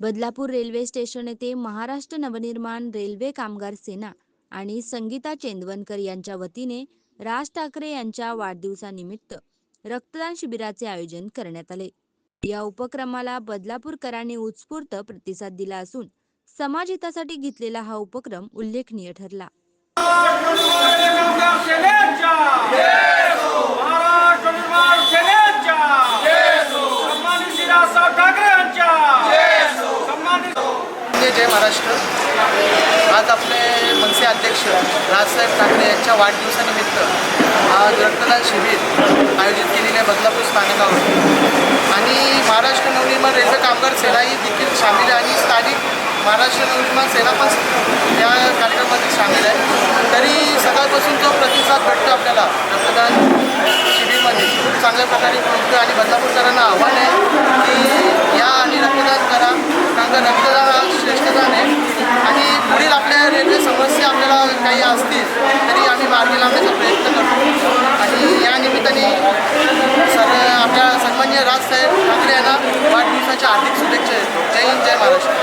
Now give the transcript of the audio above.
Badlapur railway station येथे Maharashtra Navnirman railway कामगार सेना आणि संगीता चेंदवनकर यांच्या वतीने राज ठाकरे यांच्या वाढदिवसानिमित्त रक्तदान शिबिराचे आयोजन करण्यात आले. या उपक्रमाला बदलापूरकरांनी उत्स्फूर्त प्रतिसाद दिला असून समाज हितासाठी घेतलेला हा उपक्रम उल्लेखनीय ठरला कामगार सेनेच्या महाराष्ट्र निर्माण सेनेच्या सन्मानित श्री राजसाहेब ठाकरे यांच्या सन्मानित जय महाराष्ट्र. आज आपले मनसे अध्यक्ष राजसाहेब ठाकरे यांच्या वाढदिवसानिमित्त आज रक्तदान शिबिर आयोजित केलेले आहे बदलापूर स्थानकावर. आणि महाराष्ट्र नवनिर्माण रेल्वे कामगार सेना ही देखील सामील आहे. आणि स्थानिक महाराष्ट्र नवनिर्माण सेना पण या कार्यक्रमामध्ये सामील आहे. तरी सकाळपासून जो प्रतिसाद भेटतो आपल्याला रक्तदान शिबिरमध्ये खूप चांगल्या प्रकारे मिळतो आणि बदलापूरकरांना आव्हान आहे की बाह्य असतील तरी आम्ही मार्गी लावण्याचा प्रयत्न करतो. आणि या निमित्ताने सर आपल्या सन्मान्य राजसाहेब ठाकरे यांना वाढदिवसाच्या हार्दिक शुभेच्छा आहेत जय हिंद जय महाराष्ट्र.